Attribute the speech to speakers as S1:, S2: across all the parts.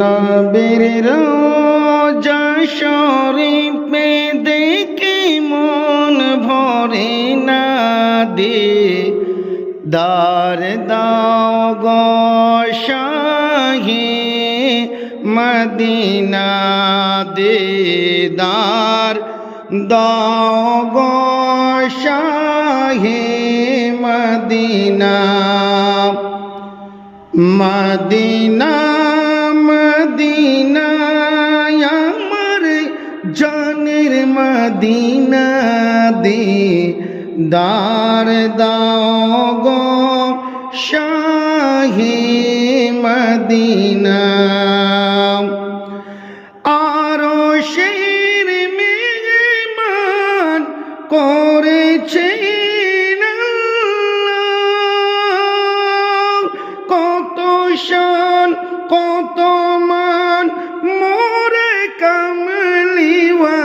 S1: নবীর রোজা শরীফে দেখে মন ভরে না দে। দার দাও গো শাহে মদিনা দে। দার দাও গো শাহে মদিনা। মদিনা মদিনা মদিনা দে দার দাও শাহে মদিনা। আরও শের মেহমান করেছে কত শান কত মান মোরে কামলিওয়ালা।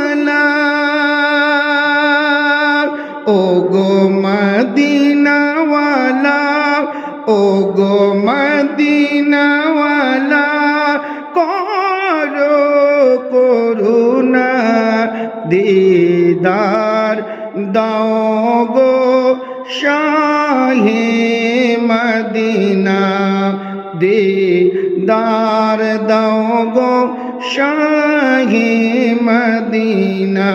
S1: ও গো মদিনাওয়ালা ও গো মদিনাওয়ালা, করো করুণা, দিদার দাও গো শাহে মদিনা দিদার দাও গো শাহি মদিনা।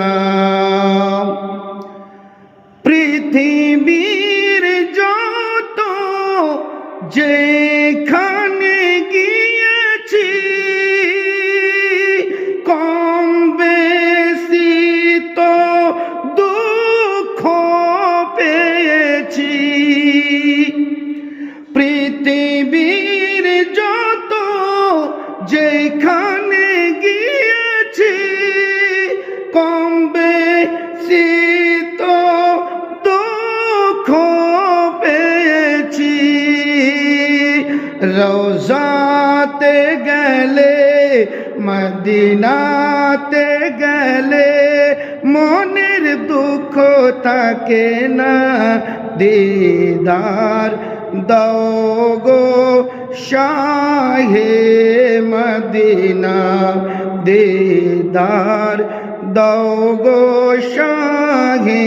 S1: পৃথিবীর যত যেখানে গিয়েছি বেশি তো দুঃখ পেয়েছি। রোজাতে গেলে মদিনাতে গেলে মনের দুঃখ থাকে না। দিদার দাও গো শাহে মদিনা দিদার। দাও গো শাহে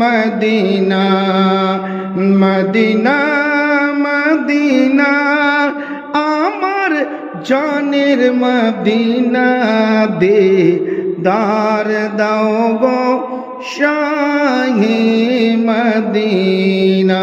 S1: মদিনা মদিনা মদিনা, আমার জানের মদিনা দে দার দাও গো শাহে মদিনা।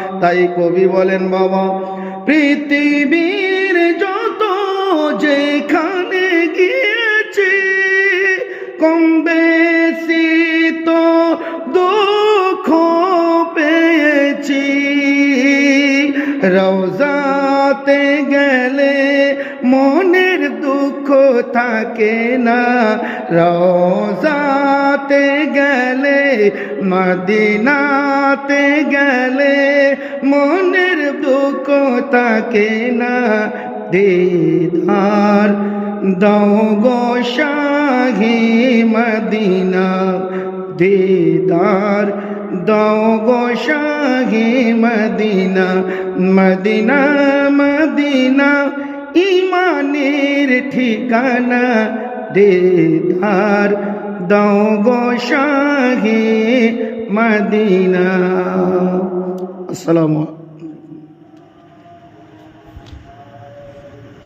S1: তাই কবি বলেন, বাবা, পৃথিবীর যত যেখানে গিয়েছি, কম বেশি তো দুঃখ পেয়েছি। রোজাতে গেলে দুঃখ থাকে না রোজাতে গেলে মদিনাতে গেলে মনের দুঃখ থাকে না দিদার দাও গো শাহে মদিনা দিদার দাও গো শাহে মদিনা মদিনা মদিনা ঠিকানা দিদার দাও গো শাহে মদিনা আসসালামু